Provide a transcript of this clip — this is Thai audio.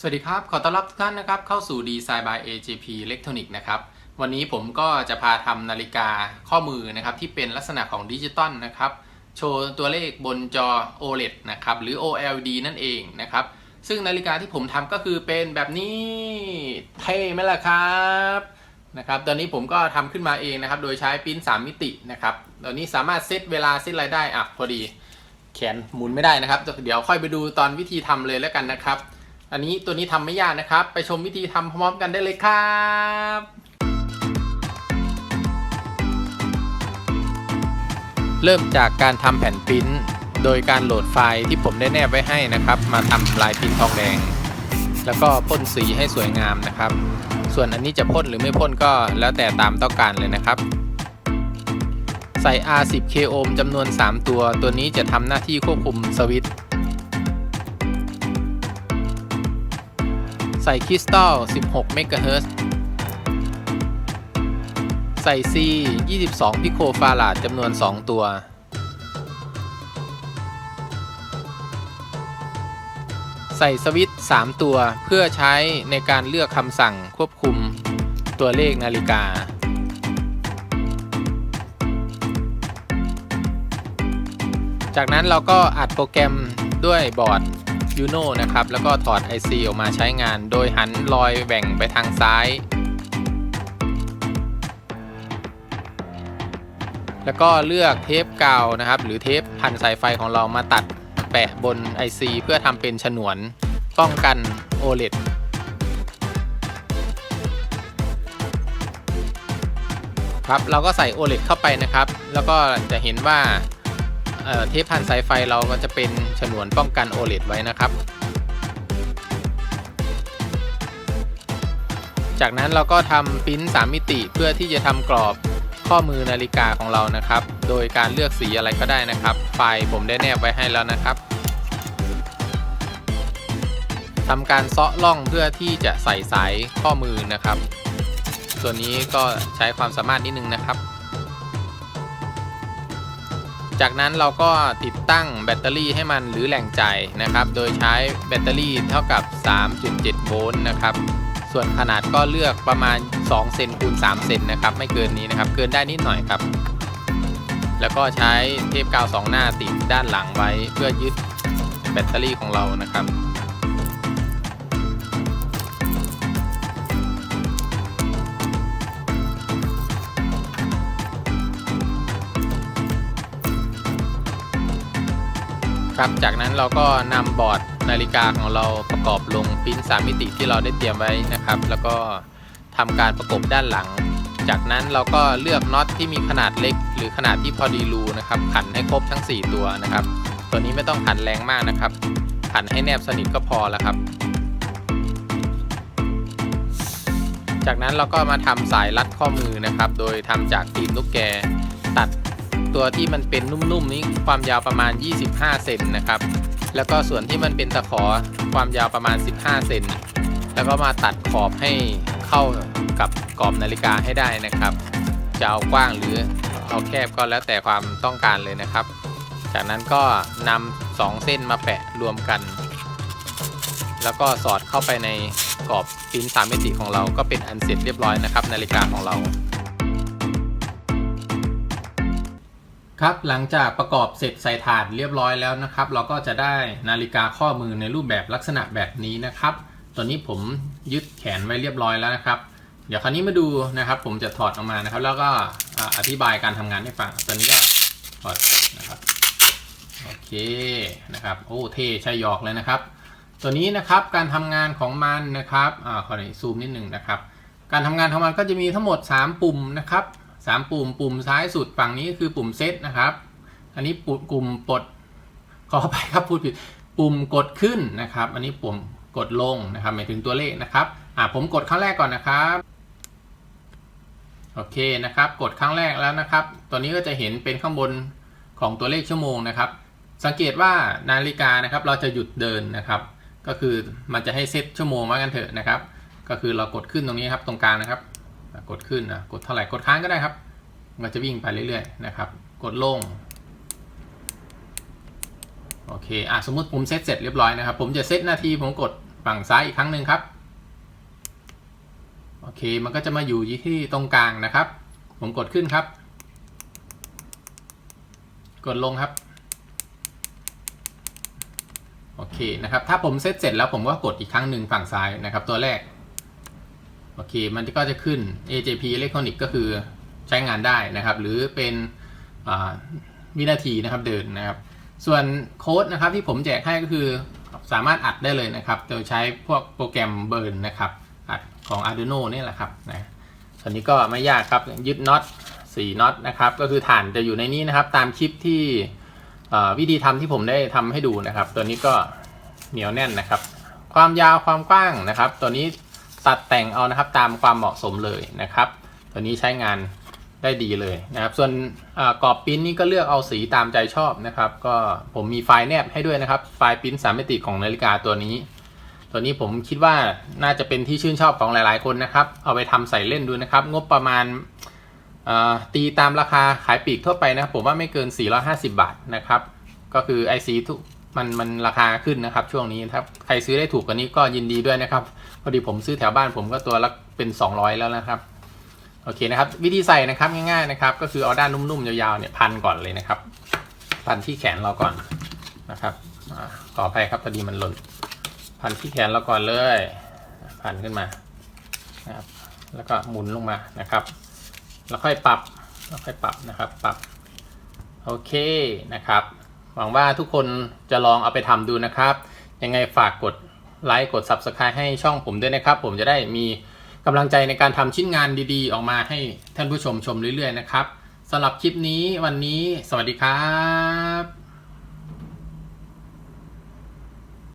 สวัสดีครับ ขอต้อนรับทุกท่านนะครับเข้าสู่ Design by AJP Electronic นะครับ วันนี้ผมก็จะพาทำนาฬิกาข้อมือนะครับที่เป็นลักษณะของดิจิตอลนะครับ โชว์ตัวเลขบนจอ OLED นะครับหรือ OLED นั่นเองนะครับ ซึ่งนาฬิกาที่ผมทำก็คือเป็นแบบนี้เท่ไหมล่ะครับนะครับ ตอนนี้ผมก็ทำขึ้นมาเองนะครับ โดยใช้ปิ้น3มิตินะครับ ตอนนี้สามารถเซตเวลาเซตอะไรได้อะพอดี แขนหมุนไม่ได้นะครับ เดี๋ยวค่อยไปดูตอนวิธีทำเลยแล้วกันนะครับ อันนี้ตัวนี้ทำไม่ยากนะครับ ไปชมวิธีทำพร้อมกันได้เลยครับเริ่มจากการทำแผ่นปริ้นโดยการโหลดไฟล์ที่ผมได้แนบไว้ให้นะครับ มาทำลายปริ้นทองแดง แล้วก็พ่นสีให้สวยงามนะครับ ส่วนอันนี้จะพ่นหรือไม่พ่นก็แล้วแต่ตามต้องการเลยนะครับ ใส่ R10K ohm จำนวน 3 ตัว ตัวนี้จะทำหน้าที่ควบคุมสวิตช์ ใส่คริสตัล 16 เมกะเฮิรตซ์ ใส่ C 22 พิโคฟาราดจำนวน 2 ตัว ใส่สวิตช์3ตัวเพื่อใช้ในการเลือกคำสั่งควบคุมตัวเลขนาฬิกาจากนั้นเราก็อัดโปรแกรมด้วยบอร์ด Uno นะครับ แล้วก็ถอด IC ออกมาใช้งาน โดยหันรอยแหว่งไปทางซ้าย แล้วก็เลือกเทปกาวนะครับ หรือเทปพันสายไฟของเรามาตัดแปะบน IC เพื่อทำเป็นฉนวนป้องกัน OLED ครับเราก็ใส่ OLED เข้าไปนะครับ แล้วก็จะเห็นว่า เอ่อเทปพันสายไฟเราก็จะเป็นฉนวนป้องกัน OLED ไว้นะครับ จากนั้นเราก็ทำปิ้น3มิติเพื่อที่จะทำกรอบข้อมือนาฬิกาของเรานะครับ โดยการเลือกสีอะไรก็ได้นะครับ ไฟล์ผมได้แนบไว้ให้แล้วนะครับทำการเซาะล่องเพื่อที่จะใส่สายข้อมือนะครับ ส่วนนี้ก็ใช้ความสามารถนิดนึงนะครับ จากนั้นเราก็ติดตั้งแบตเตอรี่ให้มันหรือแหล่งจ่ายนะครับ โดยใช้แบตเตอรี่เท่ากับ 3.7 โวลต์นะครับ ส่วนขนาดก็เลือกประมาณ 2 เซนคูณ 3 เซนนะครับ ไม่เกินนี้นะครับ เกินได้นิดหน่อยครับ แล้วก็ใช้เทปกาว2หน้าติดด้านหลังไว้เพื่อยึดแบตเตอรี่ของเรานะครับ ครับจากนั้นเราก็นำบอร์ดนาฬิกาของเราประกอบลงปิ้น3มิติที่เราได้เตรียมไว้นะครับ แล้วก็ทำการประกบด้านหลัง จากนั้นเราก็เลือกน็อตที่มีขนาดเล็ก หรือขนาดที่พอดีรูนะครับขันให้ครบทั้ง 4 ตัวนะครับ ตัวนี้ไม่ต้องขันแรงมากนะครับ ขันให้แนบสนิทก็พอแล้วครับ จากนั้นเราก็มาทำสายรัดข้อมือนะครับ โดยทำจากตีนลูกแกตัด ตัวที่มันเป็นนุ่มๆนี้ความยาวประมาณ 25 เซนนะครับ แล้วก็ส่วนที่มันเป็นตะขอความยาวประมาณ 15 เซนแล้วก็มาตัดขอบให้เข้ากับกรอบนาฬิกาให้ได้นะครับ จะเอากว้างหรือเอาแคบก็แล้วแต่ความต้องการเลยนะครับ จากนั้นก็นำสองเส้นมาแปะรวมกัน แล้วก็สอดเข้าไปในกรอบปิ้นสามมิติของเราก็เป็นอันเสร็จเรียบร้อยนะครับ นาฬิกาของเรา ครับหลังจากประกอบเสร็จใส่ถาดเรียบร้อยแล้วนะครับ เราก็จะได้นาฬิกาข้อมือในรูปแบบลักษณะแบบนี้นะครับ ตัวนี้ผมยึดแขนไว้เรียบร้อยแล้วนะครับ เดี๋ยวคราวนี้มาดูนะครับ ผมจะถอดออกมานะครับ แล้วก็อธิบายการทำงานให้ฟังตัวนี้ก็ถอดนะครับโอเคนะครับโอ้เท่ใช่หยอกเลยนะครับ ตัวนี้นะครับการทำงานของมันนะครับอ่าขอหน่อยซูมนิดหนึ่งนะครับ การทำงานของมันก็จะมีทั้งหมด 3 ปุ่มนะครับ สามปุ่มปุ่มซ้ายสุดฝั่งนี้คือปุ่มเซตนะครับ อันนี้ปุ่มกลุ่มปลดขอไปครับพูดผิดปุ่มกดขึ้นนะครับ อันนี้ปุ่มกดลงนะครับหมายถึงตัวเลขนะครับอ่าผมกดครั้งแรกก่อนนะครับโอเคนะครับ กดครั้งแรกแล้วนะครับ ตัวนี้ก็จะเห็นเป็นข้างบนของตัวเลขชั่วโมงนะครับ สังเกตว่านาฬิกานะครับ เราจะหยุดเดินนะครับ ก็คือมันจะให้เซตชั่วโมงว่ากันเถอะนะครับ ก็คือเรากดขึ้นตรงนี้ครับตรงกลางนะครับ กดขึ้นนะกดเท่าไหร่กดค้างก็ได้ครับมันจะวิ่งไปเรื่อยๆนะครับ กดลงโอเคอะสมมติผมเซตเสร็จเรียบร้อยนะครับ ผมจะเซตนาทีผมกดฝั่งซ้ายอีกครั้งหนึ่งครับโอเค มันก็จะมาอยู่ที่ตรงกลางนะครับ ผมกดขึ้นครับ กดลงครับ โอเคนะครับ ถ้าผมเซตเสร็จแล้วผมก็กดอีกครั้งหนึ่งฝั่งซ้ายนะครับ ตัวแรก โอเค มันก็จะขึ้น AJP Electronic ก็คือใช้งานได้นะครับ หรือเป็นวินาทีนะครับเดินนะครับ ส่วนโค้ดนะครับที่ผมแจกให้ก็คือสามารถอัดได้เลยนะครับโดยใช้พวกโปรแกรมเบิร์นนะครับ อัดของ Arduino นี่แหละครับนะส่วนนี้ก็ไม่ยากครับยึดน็อต4น็อตนะครับ ก็คือฐานจะอยู่ในนี้นะครับ ตามคลิปที่วิธีทำที่ผมได้ทำให้ดูนะครับ ตัวนี้ก็เหนียวแน่นนะครับ ความยาวความกว้างนะครับ ตัวนี้ ตัดแต่งเอานะครับตามความเหมาะสมเลยนะครับ ตัวนี้ใช้งานได้ดีเลยนะครับ ส่วนอกรอบปิ้นนี่ก็เลือกเอาสีตามใจชอบนะครับ ก็ผมมีไฟล์แนบให้ด้วยนะครับ ไฟล์ปิ้นสามมิติของนาฬิกาตัวนี้ ตัวนี้ผมคิดว่าน่าจะเป็นที่ชื่นชอบของหลายๆคนนะครับ เอาไปทำใส่เล่นดูนะครับ งบประมาณตีตามราคาขายปลีกทั่วไปนะผมว่าไม่เกิน 450 บาทนะครับ ก็คือ IC ทุกมันมันราคาขึ้นนะครับช่วงนี้ครับใครซื้อได้ถูกกว่านี้ก็ยินดีด้วยนะครับ อดีผมซื้อแถวบ้านผมก็ตัวละเป็น 200 แล้วนะครับ โอเคนะครับ วิธีใส่นะครับง่ายๆนะครับ ก็คือเอาด้านนุ่มๆยาวๆเนี่ยพันก่อนเลยนะครับ พันที่แขนเราก่อนนะครับอขออภัยครับพอดีมันหล่นพันที่แขนเราก่อนเลย พันขึ้นมานะครับแล้วก็หมุนลงมานะครับ แล้วค่อยปรับแล้วค่อยปรับนะครับ ปรับโอเคนะครับ หวังว่าทุกคนจะลองเอาไปทำดูนะครับ ยังไงฝากกด ไลค์กด Subscribe ให้ช่องผมด้วยนะครับ ผมจะได้มีกำลังใจในการทำชิ้นงานดีๆ ออกมาให้ท่านผู้ชมชมเรื่อยๆนะครับสำหรับคลิปนี้วันนี้ สวัสดีครับ